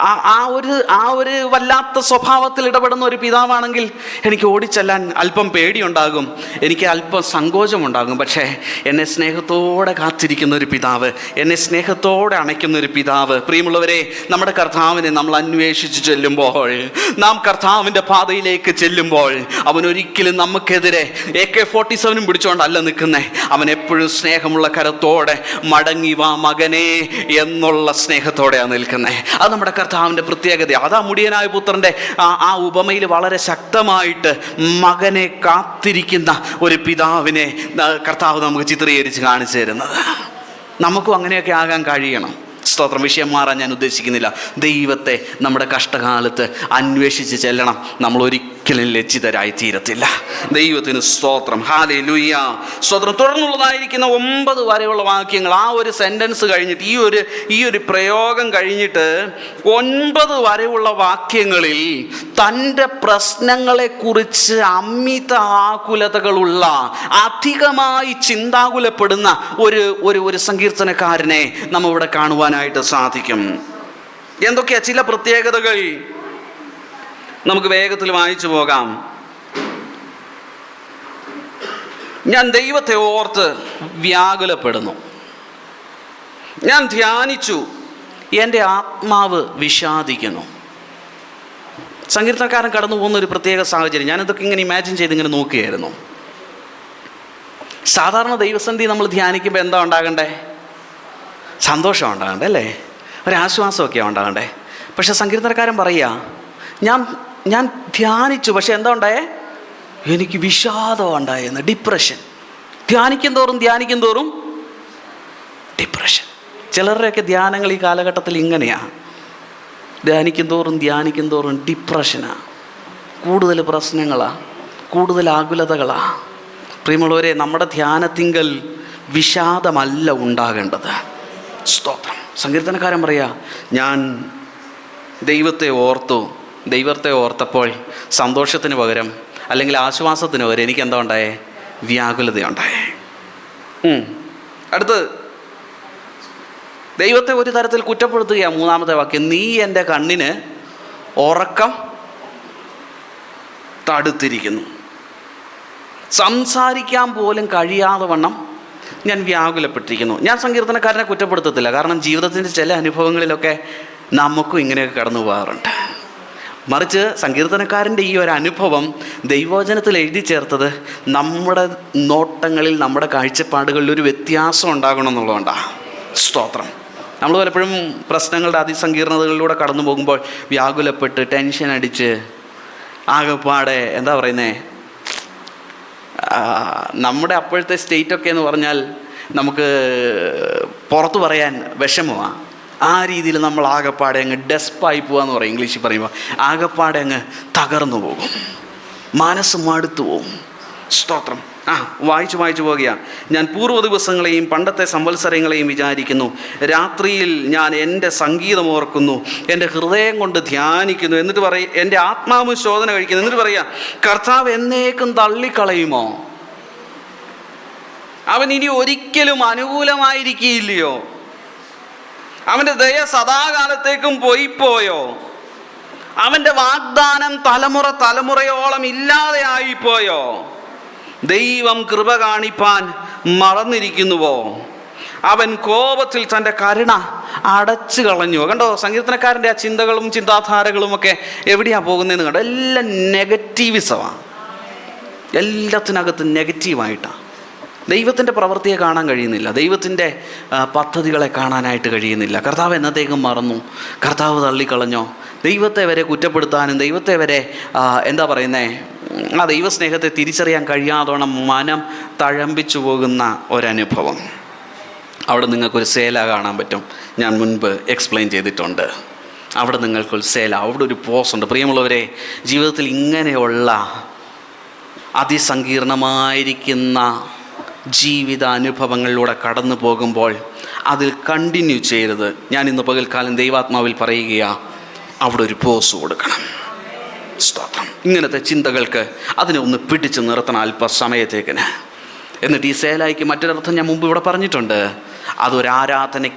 Speaker 1: ആ ഒരു ആ ഒരു വല്ലാത്ത സ്വഭാവത്തിൽ ഇടപെടുന്ന ഒരു പിതാവാണെങ്കിൽ എനിക്ക് ഓടിച്ചെല്ലാൻ അല്പം പേടിയുണ്ടാകും. എനിക്ക് അല്പം സങ്കോചമുണ്ടാകും. പക്ഷേ എന്നെ സ്നേഹത്തോടെ കാത്തിരിക്കുന്ന ഒരു പിതാവ് എന്നെ സ്നേഹത്തോടെ അണയ്ക്കുന്ന ഒരു പിതാവ്. പ്രിയമുള്ളവരെ നമ്മുടെ കർത്താവിനെ നമ്മൾ അന്വേഷിച്ച് ചെല്ലുമ്പോൾ നാം കർത്താവിന്റെ പാതയിലേക്ക് ചെല്ലുമ്പോൾ അവൻ ഒരിക്കലും നമുക്കെതിരെ എ കെ ഫോർട്ടി സെവനും പിടിച്ചുകൊണ്ടല്ല നിൽക്കുന്നേ. അവൻ എപ്പോഴും സ്നേഹമുള്ള കരത്തോടെ മടങ്ങി വാ മകനെ എന്നുള്ള സ്നേഹത്തോടെയാണ് നിൽക്കുന്നത് അത് നമ്മുടെ കർത്താവിന്റെ പ്രത്യേകത. അതാ മുടിയനായ പുത്രന്റെ ആ ഉപമയിൽ വളരെ ശക്തമായിട്ട് മകനെ കാത്തിരിക്കുന്ന ഒരു പിതാവിനെ കർത്താവ് നമുക്ക് ചിത്രീകരിച്ച് കാണിച്ചു തരുന്നത്. നമുക്കും അങ്ങനെയൊക്കെ ആകാൻ കഴിയണം. സ്തോത്രം. വിഷയം മാറാൻ ഞാൻ ഉദ്ദേശിക്കുന്നില്ല. ദൈവത്തെ നമ്മുടെ കഷ്ടകാലത്ത് അന്വേഷിച്ച് ചെല്ലണം. നമ്മൾ ഒരിക്കലും ലജ്ജിതരായി തീരത്തില്ല ദൈവത്തിന് സ്തോത്രം. ഹാലേ ലുയ്യ സ്തോത്രം. തുടർന്നുള്ളതായിരിക്കുന്ന ഒമ്പത് വരെയുള്ള വാക്യങ്ങൾ. ആ ഒരു സെന്റൻസ് കഴിഞ്ഞിട്ട് ഈ ഒരു ഈ ഒരു പ്രയോഗം കഴിഞ്ഞിട്ട് ഒൻപത് വരെയുള്ള വാക്യങ്ങളിൽ തന്റെ പ്രശ്നങ്ങളെക്കുറിച്ച് അമിത ആകുലതകളുള്ള അധികമായി ചിന്താകുലപ്പെടുന്ന ഒരു ഒരു ഒരു സങ്കീർത്തനക്കാരനെ നമ്മിവിടെ കാണുവാനായിട്ട് സാധിക്കും. എന്തൊക്കെയാ ചില പ്രത്യേകതകൾ? നമുക്ക് വേഗത്തിൽ വായിച്ചു പോകാം. ഞാൻ ദൈവത്തെ ഓർത്ത് വ്യാകുലപ്പെടുന്നു. ഞാൻ ധ്യാനിച്ചു. എന്റെ ആത്മാവ് വിഷാദിക്കുന്നു. സങ്കീർത്തനക്കാരൻ കടന്നു പോകുന്ന ഒരു പ്രത്യേക സാഹചര്യം. ഞാനിതൊക്കെ ഇങ്ങനെ ഇമാജിൻ ചെയ്ത് ഇങ്ങനെ നോക്കുകയായിരുന്നു. സാധാരണ ദൈവസന്ധി നമ്മൾ ധ്യാനിക്കുമ്പോൾ എന്താ ഉണ്ടാകണ്ടേ? സന്തോഷം ഉണ്ടാകണ്ടേ അല്ലേ? ഒരാശ്വാസമൊക്കെ ഉണ്ടാകണ്ടേ. പക്ഷെ സങ്കീർത്തനക്കാരൻ പറയുക ഞാൻ ഞാൻ ധ്യാനിച്ചു പക്ഷെ എന്താ ഉണ്ടായേ? എനിക്ക് വിഷാദം ഉണ്ടായെന്ന് ഡിപ്രഷൻ ധ്യാനിക്കും തോറും ധ്യാനിക്കും തോറും ഡിപ്രഷൻ ചിലരുടെയൊക്കെ ധ്യാനങ്ങൾ ഈ കാലഘട്ടത്തിൽ ഇങ്ങനെയാണ് ധ്യാനിക്കും തോറും ധ്യാനിക്കും തോറും ഡിപ്രഷനാണ് കൂടുതൽ പ്രശ്നങ്ങളാണ് കൂടുതൽ ആകുലതകളാണ് പ്രിയമുള്ളവരെ നമ്മുടെ ധ്യാനത്തിങ്കൽ വിഷാദമല്ല ഉണ്ടാകേണ്ടത്. സ്തോത്രം. സങ്കീർത്തനക്കാരൻ പറയാ ഞാൻ ദൈവത്തെ ഓർത്തു ദൈവത്തെ ഓർത്തപ്പോൾ സന്തോഷത്തിന് പകരം അല്ലെങ്കിൽ ആശ്വാസത്തിന് പകരം എനിക്ക് എന്താ ഉണ്ടായേ. വ്യാകുലതയുണ്ടായേ. അടുത്ത് ദൈവത്തെ ഒരു തരത്തിൽ കുറ്റപ്പെടുത്തുക മൂന്നാമത്തെ വാക്യം നീ എന്റെ കണ്ണിന് ഉറക്കം തടുത്തിരിക്കുന്നു. സംസാരിക്കാൻ പോലും കഴിയാതെ വണ്ണം ഞാൻ വ്യാകുലപ്പെട്ടിരിക്കുന്നു. ഞാൻ സങ്കീർത്തനക്കാരനെ കുറ്റപ്പെടുത്തത്തില്ല. കാരണം ജീവിതത്തിന്റെ ചില അനുഭവങ്ങളിലൊക്കെ നമുക്കും ഇങ്ങനെയൊക്കെ കടന്നു പോകാറുണ്ട്. മറിച്ച് സങ്കീർത്തനക്കാരന്റെ ഈ ഒരു അനുഭവം ദൈവവചനത്തിൽ എഴുതി ചേർത്തത് നമ്മുടെ നോട്ടങ്ങളിൽ നമ്മുടെ കാഴ്ചപ്പാടുകളിൽ ഒരു വ്യത്യാസം ഉണ്ടാകണം എന്നുള്ളതുകൊണ്ടാണ് സ്തോത്രം. നമ്മൾ പലപ്പോഴും പ്രശ്നങ്ങളുടെ അതിസങ്കീർണതകളിലൂടെ കടന്നു പോകുമ്പോൾ വ്യാകുലപ്പെട്ട് ടെൻഷൻ അടിച്ച് ആകെപ്പാടെ എന്താ പറയുന്നേ ആ, നമ്മുടെ അപ്പോഴത്തെ സ്റ്റേറ്റ് ഒക്കെ എന്ന് പറഞ്ഞാൽ നമുക്ക് പുറത്തു പറയാൻ വിഷമമാണ് ആ രീതിയിൽ നമ്മൾ ആകെപ്പാടെ അങ്ങ് ഡെസ്പായി പോവാന്ന് പറയും ഇംഗ്ലീഷിൽ പറയുമ്പോൾ ആകെപ്പാടെ അങ്ങ് തകർന്നു പോകും. മനസ്സ് മടുത്തു പോകും. സ്തോത്രം. ആ വായിച്ചു വായിച്ചു പോകുകയാണ് ഞാൻ പൂർവ ദിവസങ്ങളെയും പണ്ടത്തെ സംവത്സരങ്ങളെയും വിചാരിക്കുന്നു. രാത്രിയിൽ ഞാൻ എന്റെ സംഗീതം ഓർക്കുന്നു. എന്റെ ഹൃദയം കൊണ്ട് ധ്യാനിക്കുന്നു. എന്നിട്ട് പറയും എന്റെ ആത്മാവ് ശോധന കഴിക്കുന്നു. എന്നിട്ട് പറയാ കർത്താവ് എന്നേക്കും തള്ളിക്കളയുമോ? അവൻ ഇനി ഒരിക്കലും അനുകൂലമായിരിക്കില്ലയോ അവന്റെ ദയ സദാകാലത്തേക്കും പോയിപ്പോയോ? അവന്റെ വാഗ്ദാനം തലമുറ തലമുറയോളം ഇല്ലാതെ ആയിപ്പോയോ ദൈവം കൃപ കാണിപ്പാൻ മറന്നിരിക്കുന്നുവോ? അവൻ കോപത്തിൽ തന്റെ കരുണ അടച്ചു കളഞ്ഞു. കണ്ടോ സങ്കീർത്തനക്കാരന്റെ ആ ചിന്തകളും ചിന്താധാരകളും ഒക്കെ എവിടെയാണ് പോകുന്നതെന്ന് കണ്ടോ? എല്ലാം നെഗറ്റീവിസമാണ് എല്ലാത്തിനകത്ത് നെഗറ്റീവായിട്ടാണ് ദൈവത്തിന്റെ പ്രവൃത്തിയെ കാണാൻ കഴിയുന്നില്ല. ദൈവത്തിന്റെ പദ്ധതികളെ കാണാനായിട്ട് കഴിയുന്നില്ല. കർത്താവ് എന്നത്തേക്കും മറന്നു? കർത്താവ് തള്ളിക്കളഞ്ഞോ? ദൈവത്തെ വരെ കുറ്റപ്പെടുത്താനും ദൈവത്തെ വരെ എന്താ പറയുന്നേ? ആ ദൈവസ്നേഹത്തെ തിരിച്ചറിയാൻ കഴിയാതോണം മനം തഴമ്പിച്ചു പോകുന്ന ഒരനുഭവം. അവിടെ നിങ്ങൾക്കൊരു സേല കാണാൻ പറ്റും. ഞാൻ മുൻപ് എക്സ്പ്ലെയിൻ ചെയ്തിട്ടുണ്ട്. അവിടെ നിങ്ങൾക്കൊരു സേല അവിടെ ഒരു പോസ് ഉണ്ട്. പ്രിയമുള്ളവരെ ജീവിതത്തിൽ ഇങ്ങനെയുള്ള അതിസങ്കീർണമായിരിക്കുന്ന ജീവിത അനുഭവങ്ങളിലൂടെ കടന്നു പോകുമ്പോൾ അതിൽ കണ്ടിന്യൂ ചെയ്യരുത്. ഞാൻ ഇന്ന് പകൽക്കാലം ദൈവാത്മാവിൽ പറയുകയാ അവിടെ ഒരു പോസ് കൊടുക്കണം. സ്തോത്രം. ഇങ്ങനത്തെ ചിന്തകൾക്ക് അതിനെ ഒന്ന് പിടിച്ചു നിർത്തണം അല്പസമയത്തേക്കിന്. എന്നിട്ട് ഈ സേലായിക്ക് മറ്റൊരർത്ഥം ഞാൻ മുമ്പ് ഇവിടെ പറഞ്ഞിട്ടുണ്ട്. അതൊരാരാധന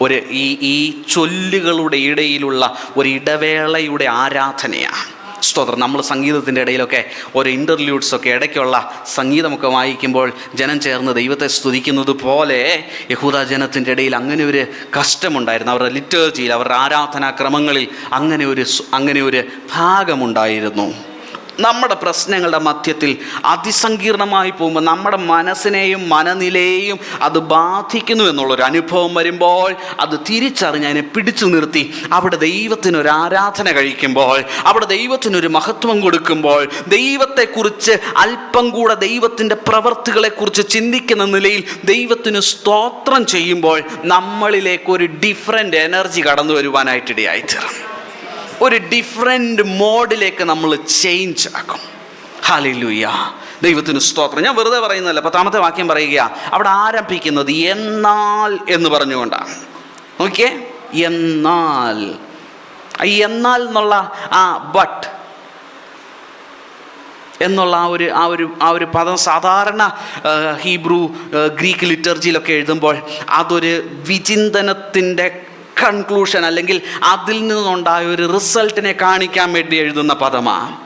Speaker 1: ഒരു ഈ ഈ ചൊല്ലുകളുടെ ഇടയിലുള്ള ഒരു ഇടവേളയുടെ ആരാധനയാണ് സ്തോത്രം. നമ്മൾ സംഗീതത്തിന്റെ ഇടയിലൊക്കെ ഓരോ ഇന്റർലൂഡ്സൊക്കെ ഇടയ്ക്കുള്ള സംഗീതമൊക്കെ വായിക്കുമ്പോൾ ജനം ചേർന്ന് ദൈവത്തെ സ്തുതിക്കുന്നത് പോലെ യഹൂദ ജനത്തിന്റെ ഇടയിൽ അങ്ങനെ ഒരു കഷ്ടമുണ്ടായിരുന്നു. അവരുടെ ലിറ്റേർജിയിൽ അവരുടെ ആരാധനാക്രമങ്ങളിൽ അങ്ങനെ ഒരു അങ്ങനെ ഒരു ഭാഗമുണ്ടായിരുന്നു. നമ്മുടെ പ്രശ്നങ്ങളുടെ മധ്യത്തിൽ അതിസങ്കീർണമായി പോകുമ്പോൾ നമ്മുടെ മനസ്സിനെയും മനനിലയെയും അത് ബാധിക്കുന്നു എന്നുള്ളൊരു അനുഭവം വരുമ്പോൾ അത് തിരിച്ചറിഞ്ഞ് അതിനെ പിടിച്ചു നിർത്തി അവിടെ ദൈവത്തിനൊരു ആരാധന കഴിക്കുമ്പോൾ അവിടെ ദൈവത്തിനൊരു മഹത്വം കൊടുക്കുമ്പോൾ ദൈവത്തെക്കുറിച്ച് അല്പം കൂടെ ദൈവത്തിന്റെ പ്രവർത്തികളെക്കുറിച്ച് ചിന്തിക്കുന്ന നിലയിൽ ദൈവത്തിന് സ്തോത്രം ചെയ്യുമ്പോൾ നമ്മളിലേക്ക് ഒരു ഡിഫറെന്റ് എനർജി കടന്നു വരുവാനായിട്ടിടയായിത്തീരും ഒരു ഡിഫറെന്റ് മോഡിലേക്ക് നമ്മൾ ചേഞ്ച് ആക്കും. ഹാലിലൂയ ദൈവത്തിന് സ്തോത്രം. ഞാൻ വെറുതെ പറയുന്നതല്ല. പത്താമത്തെ വാക്യം പറയുക അവിടെ ആരംഭിക്കുന്നത് എന്നാൽ എന്ന് പറഞ്ഞുകൊണ്ടാണ്. നോക്കിയേ. എന്നാൽ. എന്നാൽ എന്നുള്ള ആ ബട്ട് എന്നുള്ള ആ ഒരു ആ ഒരു ആ ഒരു പദം സാധാരണ ഹീബ്രു ഗ്രീക്ക് ലിറ്റർജിയിലൊക്കെ എഴുതുമ്പോൾ അതൊരു വിചിന്തനത്തിന്റെ കൺക്ലൂഷൻ അല്ലെങ്കിൽ അതിൽ നിന്നുണ്ടായ ഒരു റിസൾട്ടിനെ കാണിക്കാൻ വേണ്ടി എഴുതുന്ന പദമാണ്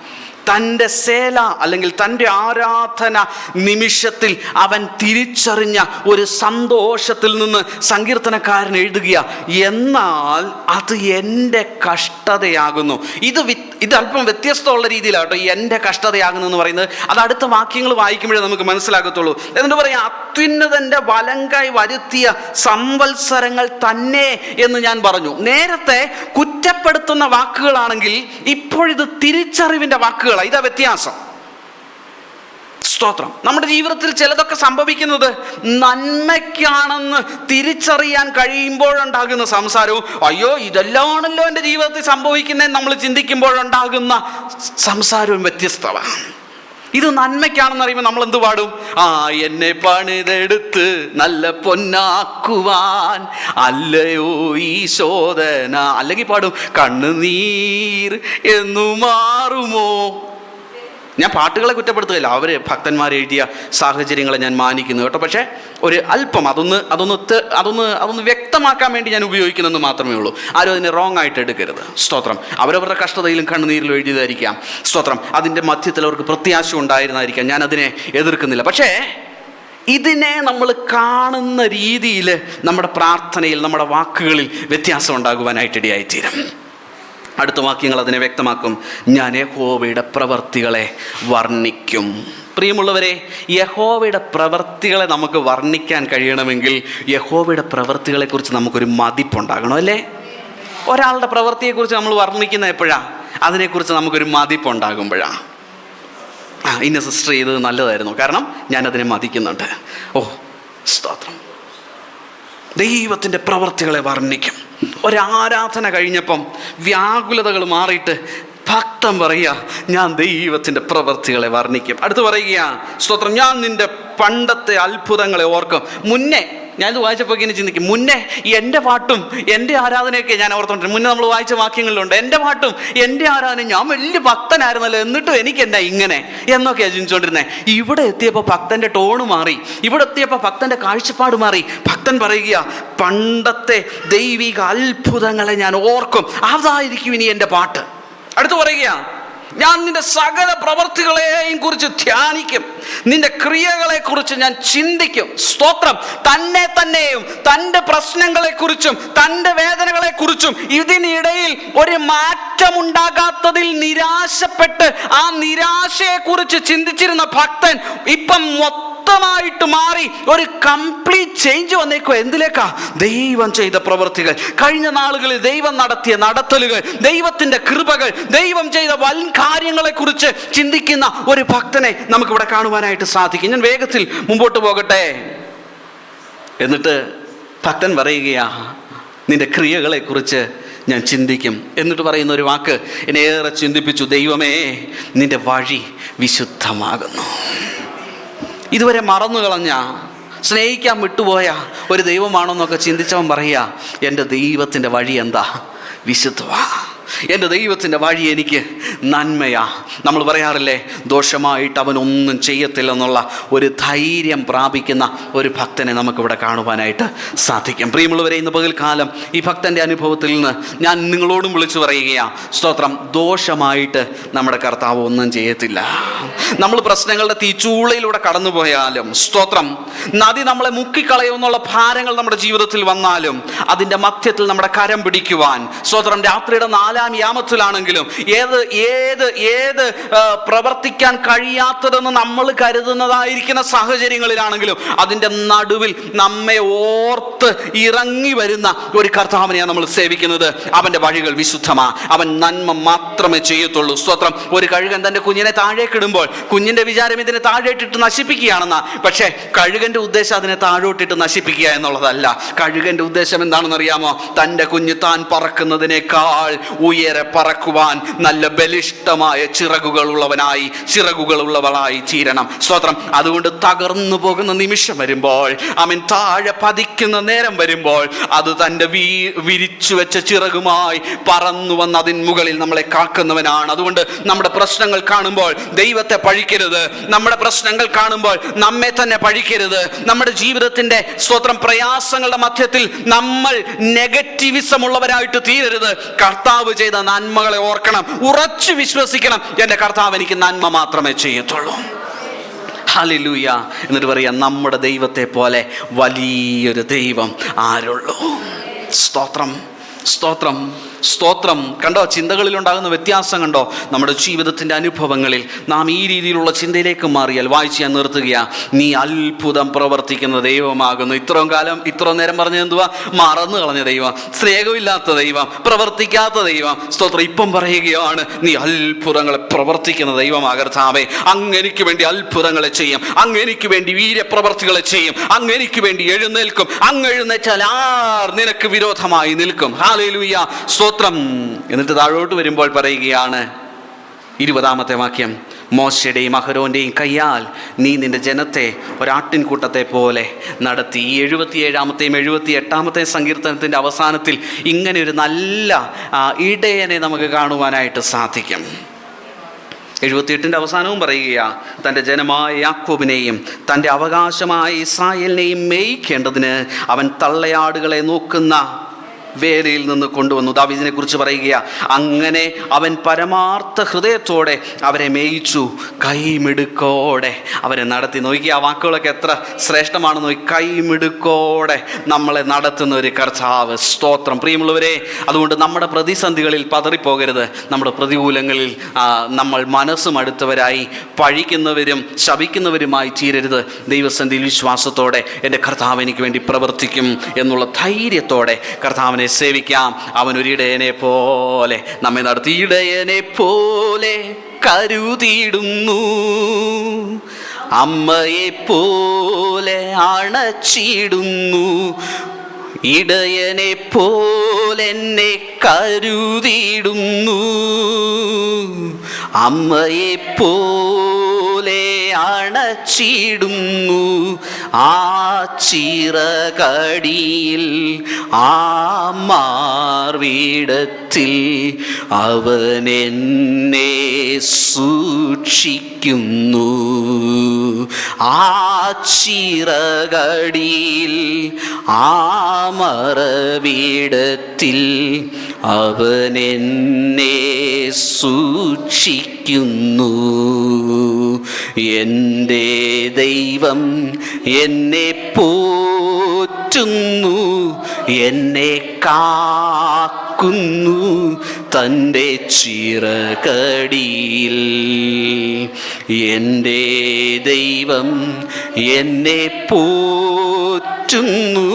Speaker 1: തന്റെ സേല അല്ലെങ്കിൽ തന്റെ ആരാധന നിമിഷത്തിൽ അവൻ തിരിച്ചറിഞ്ഞ ഒരു സന്തോഷത്തിൽ നിന്ന് സങ്കീർത്തനക്കാരൻ എഴുതുക എന്നാൽ അത് എന്റെ കഷ്ടതയാകുന്നു. ഇത് ഇത് അല്പം വ്യത്യസ്തമുള്ള രീതിയിലാട്ടോ എന്റെ കഷ്ടതയാകുന്നു എന്ന് പറയുന്നത്. അത് അടുത്ത വാക്യങ്ങൾ വായിക്കുമ്പോഴേ നമുക്ക് മനസ്സിലാകത്തുള്ളൂ. എന്നിട്ട് പറയാം അത്യുന്നതന്റെ വലങ്കായി വരുത്തിയ സംവത്സരങ്ങൾ തന്നെ എന്ന് ഞാൻ പറഞ്ഞു. നേരത്തെ കുറ്റപ്പെടുത്തുന്ന വാക്കുകളാണെങ്കിൽ ഇപ്പോഴിത് തിരിച്ചറിവിന്റെ വാക്കുകളാണ് ഇതാ വ്യത്യാസം. സ്തോത്രം. നമ്മുടെ ജീവിതത്തിൽ ചിലതൊക്കെ സംഭവിക്കുന്നത് നന്മയ്ക്കാണെന്ന് തിരിച്ചറിയാൻ കഴിയുമ്പോഴുണ്ടാകുന്ന സംസാരവും അയ്യോ ഇതെല്ലാമാണല്ലോ എന്റെ ജീവിതത്തിൽ സംഭവിക്കുന്നതെന്ന് നമ്മൾ ചിന്തിക്കുമ്പോഴുണ്ടാകുന്ന സംസാരവും വ്യത്യസ്തമാണ് ഇത് നന്മയ്ക്കാണെന്ന് അറിയുമ്പോൾ നമ്മൾ എന്ത് പാടും? ആ എന്നെ പണിതെടുത്ത് നല്ല പൊന്നാക്കുവാൻ. അല്ലയോ ഈ ശോധന. അല്ലെങ്കിൽ പാടും കണ്ണുനീർ എന്നു മാറുമോ? ഞാൻ പാട്ടുകളെ കുറ്റപ്പെടുത്തുകയില്ല. അവർ ഭക്തന്മാർ എഴുതിയ സാഹചര്യങ്ങളെ ഞാൻ മാനിക്കുന്നു കേട്ടോ. പക്ഷേ ഒരു അല്പം അതൊന്ന് അതൊന്ന് അതൊന്ന് അതൊന്ന് വ്യക്തമാക്കാൻ വേണ്ടി ഞാൻ ഉപയോഗിക്കുന്നെന്ന് മാത്രമേ ഉള്ളൂ. ആരും അതിനെ റോങ് ആയിട്ട് എടുക്കരുത്. സ്തോത്രം. അവരവരുടെ കഷ്ടതയിലും കണ്ണുനീരിലും എഴുതിയതായിരിക്കാം. സ്തോത്രം. അതിന്റെ മധ്യത്തിൽ അവർക്ക് പ്രത്യാശ ഉണ്ടായിരുന്നായിരിക്കാം. ഞാൻ അതിനെ എതിർക്കുന്നില്ല. പക്ഷേ ഇതിനെ നമ്മൾ കാണുന്ന രീതിയിൽ നമ്മുടെ പ്രാർത്ഥനയിൽ നമ്മുടെ വാക്കുകളിൽ വ്യത്യാസം ഉണ്ടാകുവാനായിട്ടിടയായിത്തീരും അടുത്ത വാക്യങ്ങൾ അതിനെ വ്യക്തമാക്കും. ഞാൻ യഹോവയുടെ പ്രവർത്തികളെ വർണിക്കും. പ്രിയമുള്ളവരെ യഹോവയുടെ പ്രവർത്തികളെ നമുക്ക് വർണിക്കാൻ കഴിയണമെങ്കിൽ യഹോവയുടെ പ്രവർത്തികളെക്കുറിച്ച് നമുക്കൊരു മതിപ്പുണ്ടാകണം അല്ലേ? ഒരാളുടെ പ്രവൃത്തിയെക്കുറിച്ച് നമ്മൾ വർണിക്കുന്ന എപ്പോഴാണ് അതിനെക്കുറിച്ച് നമുക്കൊരു മതിപ്പുണ്ടാകുമ്പോഴാണ് ആ ഇന്ന സിസ്റ്റർ ചെയ്തത് നല്ലതായിരുന്നു. കാരണം അതിനെ മതിക്കുന്നുണ്ട്. ഓ സ്തോത്രം. ദൈവത്തിന്റെ പ്രവർത്തികളെ വർണിക്കും. ഒരാരാധന കഴിഞ്ഞപ്പം വ്യാകുലതകൾ മാറിയിട്ട് ഭക്തം പറയുക ഞാൻ ദൈവത്തിന്റെ പ്രവർത്തികളെ വർണിക്കും. അടുത്ത് പറയുകയാണ് സ്തോത്രം ഞാൻ നിന്റെ പണ്ടത്തെ അത്ഭുതങ്ങളെ ഓർക്കും. മുന്നേ ഞാനിത് വായിച്ചപ്പോൾ ഇങ്ങനെ ചിന്തിക്കും. മുന്നേ എന്റെ പാട്ടും എന്റെ ആരാധനയൊക്കെ ഞാൻ ഓർത്തോണ്ടിരുന്നു മുന്നേ നമ്മൾ വായിച്ച വാക്യങ്ങളിലുണ്ട്. എന്റെ പാട്ടും എന്റെ ആരാധന ഞാൻ വലിയ ഭക്തനായിരുന്നല്ലോ. എന്നിട്ടും എനിക്ക് എന്താ ഇങ്ങനെ എന്നൊക്കെയാണ് ചിന്തിച്ചുകൊണ്ടിരുന്നത് ഇവിടെ എത്തിയപ്പോൾ ഭക്തന്റെ ടോണ് മാറി. ഇവിടെ എത്തിയപ്പോൾ ഭക്തന്റെ കാഴ്ചപ്പാട് മാറി. ഭക്തൻ പറയുക പണ്ടത്തെ ദൈവിക അത്ഭുതങ്ങളെ ഞാൻ ഓർക്കും. അതായിരിക്കും ഇനി എന്റെ പാട്ട്. അടുത്ത് പറയുക ഞാൻ നിന്റെ സകല പ്രവർത്തികളെയും കുറിച്ച് ധ്യാനിക്കും. നിന്റെ ക്രിയകളെ കുറിച്ച് ഞാൻ ചിന്തിക്കും. സ്തോത്രം. തന്നെ തന്നെയും തന്റെ പ്രശ്നങ്ങളെക്കുറിച്ചും തന്റെ വേദനകളെക്കുറിച്ചും ഇതിനിടയിൽ ഒരു മാറ്റമുണ്ടാകാത്തതിൽ നിരാശപ്പെട്ട് ആ നിരാശയെക്കുറിച്ച് ചിന്തിച്ചിരുന്ന ഭക്തൻ ഇപ്പം മൊത്തമായിട്ട് മാറി ഒരു കംപ്ലീറ്റ് ചേഞ്ച് വന്നേക്കോ എന്തിലേക്കാ? ദൈവം ചെയ്ത പ്രവൃത്തികൾ. കഴിഞ്ഞ നാളുകളിൽ ദൈവം നടത്തിയ നടത്തലുകൾ ദൈവത്തിന്റെ കൃപകൾ ദൈവം ചെയ്ത വൻ കാര്യങ്ങളെക്കുറിച്ച് ചിന്തിക്കുന്ന ഒരു ഭക്തനെ നമുക്കിവിടെ കാണുവാനായിട്ട് സാധിക്കും. ഞാൻ വേഗത്തിൽ മുമ്പോട്ട് പോകട്ടെ. എന്നിട്ട് ഭക്തൻ പറയുകയാ നിന്റെ ക്രിയകളെക്കുറിച്ച് ഞാൻ ചിന്തിക്കും. എന്നിട്ട് പറയുന്ന ഒരു വാക്ക് എന്നെ ഏറെ ചിന്തിപ്പിച്ചു ദൈവമേ നിന്റെ വഴി വിശുദ്ധമാകുന്നു. ഇതുവരെ മറന്നു കളഞ്ഞ സ്നേഹിക്കാൻ വിട്ടുപോയ ഒരു ദൈവമാണോ എന്നൊക്കെ ചിന്തിച്ചവൻ പറയുക എന്റെ ദൈവത്തിന്റെ വഴി എന്താ? വിശുദ്ധമാ എന്റെ ദൈവത്തിന്റെ വഴി എനിക്ക് നന്മയാ. നമ്മൾ പറയാറില്ലേ ദോഷമായിട്ട് അവൻ അവനൊന്നും ചെയ്യത്തില്ലെന്നുള്ള ഒരു ധൈര്യം പ്രാപിക്കുന്ന ഒരു ഭക്തനെ നമുക്കിവിടെ കാണുവാനായിട്ട് സാധിക്കും. പ്രിയമുള്ളവരെ ഇന്ന് പകൽക്കാലം ഈ ഭക്തന്റെ അനുഭവത്തിൽ നിന്ന് ഞാൻ നിങ്ങളോടും വിളിച്ചു പറയുകയാണ് സ്തോത്രം ദോഷമായിട്ട് നമ്മുടെ കർത്താവ് ഒന്നും ചെയ്യത്തില്ല. നമ്മൾ പ്രശ്നങ്ങളുടെ തീച്ചൂളയിലൂടെ കടന്നു പോയാലും സ്തോത്രം നദി നമ്മളെ മുക്കിക്കളയുമെന്നുള്ള ഭാരങ്ങൾ നമ്മുടെ ജീവിതത്തിൽ വന്നാലും അതിന്റെ മധ്യത്തിൽ നമ്മുടെ കരം പിടിക്കുവാൻ സ്തോത്രം രാത്രിയുടെ നാലാം യാമത്തിലാണെങ്കിലും ഏത് ഏത് ഏത് പ്രവർത്തിക്കാൻ കഴിയാത്തതെന്ന് നമ്മൾ കരുതുന്നതായിരിക്കുന്ന സാഹചര്യങ്ങളിലാണെങ്കിലും അതിന്റെ നടുവിൽ നമ്മെ ഓർത്ത് ഇറങ്ങി വരുന്ന ഒരു കർത്താവിനെയാണ് നമ്മൾ സേവിക്കുന്നത്. അവന്റെ വഴികൾ വിശുദ്ധമാ. അവൻ നന്മ മാത്രമേ ചെയ്യത്തുള്ളൂ. സ്വത്രം ഒരു കഴുകൻ തന്റെ കുഞ്ഞിനെ താഴേക്കിടുമ്പോൾ കുഞ്ഞിന്റെ വിചാരം ഇതിനെ താഴേട്ടിട്ട് നശിപ്പിക്കുകയാണെന്നാ. പക്ഷേ കഴുകന്റെ ഉദ്ദേശം അതിനെ താഴോട്ടിട്ട് നശിപ്പിക്കുക എന്നുള്ളതല്ല. കഴുകന്റെ ഉദ്ദേശം എന്താണെന്ന് അറിയാമോ തന്റെ കുഞ്ഞ് താൻ പറക്കുന്നതിനേക്കാൾ ഉയരെ പറക്കുവാൻ നല്ല ബലിഷ്ടമായ ചിറകുകൾ ഉള്ളവളായി തീരണം. സ്തോത്രം. അതുകൊണ്ട് തകർന്നു പോകുന്ന നിമിഷം വരുമ്പോൾ അവൻ താഴെ പതിക്കുന്ന നേരം വരുമ്പോൾ അത് തന്റെ വീ വിരിച്ചു വെച്ച ചിറകുമായി പറന്നു വന്ന് അതിൻ മുകളിൽ നമ്മളെ കാക്കുന്നവനാണ്. അതുകൊണ്ട് നമ്മുടെ പ്രശ്നങ്ങൾ കാണുമ്പോൾ ദൈവത്തെ പഴിക്കരുത്. നമ്മുടെ പ്രശ്നങ്ങൾ കാണുമ്പോൾ നമ്മെ തന്നെ പഴിക്കരുത്. നമ്മുടെ ജീവിതത്തിന്റെ സ്വത്രം പ്രയാസങ്ങളുടെ മധ്യത്തിൽ നമ്മൾ നെഗറ്റിവിസം ഉള്ളവരായിട്ട് തീരരുത്. കർത്താവ് ചെയ്ത നന്മകളെ ഓർക്കണം ഉറച്ചു വിശ്വസിക്കണം. എന്റെ കർത്താവ് എനിക്ക് നന്മ മാത്രമേ ചെയ്യത്തുള്ളൂ. ഹലിലൂയ എന്നിട്ട് പറയാം നമ്മുടെ ദൈവത്തെ പോലെ വലിയൊരു ദൈവം ആരുള്ളൂ. സ്തോത്രം സ്തോത്രം. സ്തോത്രം. കണ്ടോ ചിന്തകളിൽ ഉണ്ടാകുന്ന വ്യത്യാസം കണ്ടോ? നമ്മുടെ ജീവിതത്തിന്റെ അനുഭവങ്ങളിൽ നാം ഈ രീതിയിലുള്ള ചിന്തയിലേക്ക് മാറിയാൽ വായിച്ച് ഞാൻ നിർത്തുകയാ. നീ അത്ഭുതം പ്രവർത്തിക്കുന്ന ദൈവമാകുന്നു. ഇത്രയും കാലം ഇത്രയും നേരം പറഞ്ഞത് എന്തുവാ? മറന്നു കളഞ്ഞ ദൈവം സ്നേഹമില്ലാത്ത ദൈവം പ്രവർത്തിക്കാത്ത ദൈവം. സ്തോത്രം ഇപ്പം പറയുകയാണ് നീ അത്ഭുതങ്ങളെ പ്രവർത്തിക്കുന്ന ദൈവമാകർത്താവേ അങ്ങനെക്ക് വേണ്ടി അത്ഭുതങ്ങളെ ചെയ്യും. അങ്ങനെക്ക് വേണ്ടി വീര്യപ്രവർത്തികളെ ചെയ്യും. അങ്ങനെക്ക് വേണ്ടി എഴുന്നേൽക്കും. അങ്ങ് എഴുന്നേറ്റാൽ ആർ നിനക്ക് വിരോധമായി നിൽക്കും. ഹാലേലൂയ സ്തോത്രം. എന്നിട്ട് താഴോട്ട് വരുമ്പോൾ പറയുകയാണ് ഇരുപതാമത്തെ വാക്യം. മോശയുടെയും അഹരോന്റെയും കയ്യാൽ നീ നിന്റെ ജനത്തെ ഒരാട്ടിൻകൂട്ടത്തെ പോലെ നടത്തി. ഈ എഴുപത്തിയേഴാമത്തെയും എഴുപത്തി എട്ടാമത്തെയും സങ്കീർത്തനത്തിന്റെ അവസാനത്തിൽ ഇങ്ങനെ ഒരു നല്ല ഇടയനെ നമുക്ക് കാണുവാനായിട്ട് സാധിക്കും. എഴുപത്തിയെട്ടിന്റെ അവസാനവും പറയുക തന്റെ ജനമായ യാക്കോബിനെയും തന്റെ അവകാശമായ ഇസ്രായേലിനെയും മേയിക്കേണ്ടതിന് അവൻ തള്ളയാടുകളെ നോക്കുന്ന വേലയിൽ നിന്ന് കൊണ്ടുവന്നു. ദാവീദിനെ കുറിച്ച് പറയുക അങ്ങനെ അവൻ പരമാർത്ഥ ഹൃദയത്തോടെ അവരെ മേയിച്ചു. കൈമിടുക്കോടെ അവരെ നടത്തി. നോക്കി ആ വാക്കുകളൊക്കെ എത്ര ശ്രേഷ്ഠമാണ് നോക്കി. കൈമിടുക്കോടെ നമ്മളെ നടത്തുന്ന ഒരു കർത്താവ്. സ്തോത്രം. പ്രിയമുള്ളവരെ അതുകൊണ്ട് നമ്മുടെ പ്രതിസന്ധികളിൽ പതറിപ്പോകരുത്. നമ്മുടെ പ്രതികൂലങ്ങളിൽ നമ്മൾ മനസ്സും അടുത്തവരായി പഴിക്കുന്നവരും ശപിക്കുന്നവരുമായി തീരരുത്. ദൈവസന്ധിയിൽ വിശ്വാസത്തോടെ എന്റെ കർത്താവ് എനിക്ക് വേണ്ടി പ്രവർത്തിക്കും എന്നുള്ള ധൈര്യത്തോടെ കർത്താവിനെ സേവിക്കാം അവൻ ഒരു ഇടയനെ പോലെ നമ്മെ നടത്തി. ഇടയനെ പോലെ കരുതിയിടുന്നു. അമ്മയെ പോലെ അണച്ചിടുന്നു. ഇടയനെ പോലെന്നെ കരുതിയിടുന്നു. അമ്മയെ പോലെ അണച്ചിടുന്നു. ആ ചിറകടിയിൽ ആ അവൻ എന്നെ സൂക്ഷിക്കുന്നു. ആ ചിറകടിയിൽ ആ അവൻ എന്നെ സൂക്ഷിക്കുന്നു. എന്റെ ദൈവം എന്നെ പോറ്റുന്നു എന്നെ കാക്കുന്നു തന്റെ ചിറകടിയിൽ. എന്റെ ദൈവം എന്നെ പോറ്റുന്നു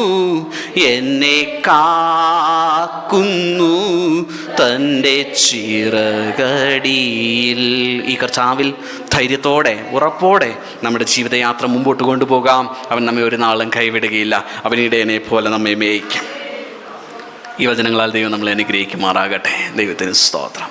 Speaker 1: എന്നെ കാക്കുന്നു തന്റെ ചിറകടിയിൽ. ഈ കർത്താവിൽ ധൈര്യത്തോടെ ഉറപ്പോടെ നമ്മുടെ ജീവിതയാത്ര മുമ്പോട്ട് കൊണ്ടുപോകാം. അവൻ നമ്മെ ഒരു നാളും കൈവിടുകയില്ല. അവനിടയനെ പോലെ നമ്മെ മേയിക്കും. ഈ വചനങ്ങളാൽ ദൈവം നമ്മളെ അനുഗ്രഹിക്കുമാറാകട്ടെ. ദൈവത്തിന് സ്തോത്രം.